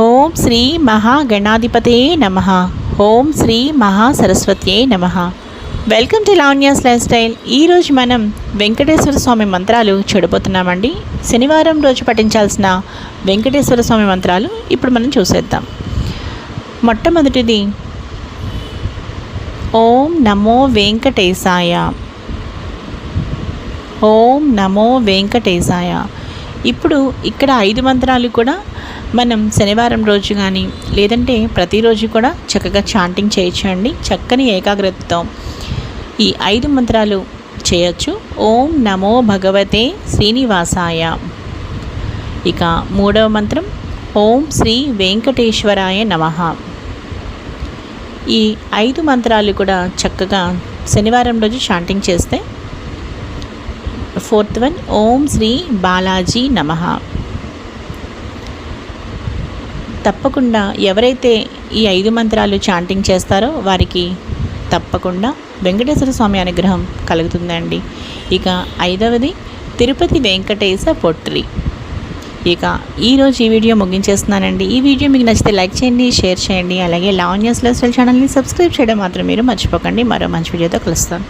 ఓం శ్రీ మహాగణాధిపతే నమ. ఓం శ్రీ మహాసరస్వత్యే నమ. Welcome to Lavanya's life style. ఈరోజు మనం వెంకటేశ్వర స్వామి మంత్రాలు చూడబోతున్నామండి. శనివారం రోజు పఠించాల్సిన వెంకటేశ్వర స్వామి మంత్రాలు ఇప్పుడు మనం చూసేద్దాం. మొట్టమొదటిది ఓం నమో వెంకటేశాయ. ఓం నమో వెంకటేశాయ. ఇప్పుడు ఇక్కడ ఐదు మంత్రాలు కూడా మనం శనివారం రోజు కానీ లేదంటే ప్రతిరోజు కూడా చక్కగా చాంటింగ్ చేయొచ్చండి చక్కని ఏకాగ్రతతో ఈ ఐదు మంత్రాలు చేయొచ్చు. ఓం నమో భగవతే శ్రీనివాసాయ. ఇక మూడవ మంత్రం ఓం శ్రీ వెంకటేశ్వరాయ నమః. ఈ ఐదు మంత్రాలు కూడా చక్కగా శనివారం రోజు చాంటింగ్ చేస్తే ఫోర్త్ వన్. ఓం శ్రీ బాలాజీ నమ. తప్పకుండా ఎవరైతే ఈ ఐదు మంత్రాలు చాంటింగ్ చేస్తారో వారికి తప్పకుండా వెంకటేశ్వర స్వామి అనుగ్రహం కలుగుతుందండి. ఇక ఐదవది తిరుపతి వెంకటేశ పొట్రి. ఇక ఈరోజు ఈ వీడియో ముగించేస్తున్నానండి. ఈ వీడియో మీకు నచ్చితే లైక్ చేయండి షేర్ చేయండి. అలాగే లావణ్యస్ లైఫ్ స్టైల్ ఛానల్ని సబ్స్క్రైబ్ చేయడం మాత్రం మీరు మర్చిపోకండి. మరో మంచి వీడియోతో కలుస్తాను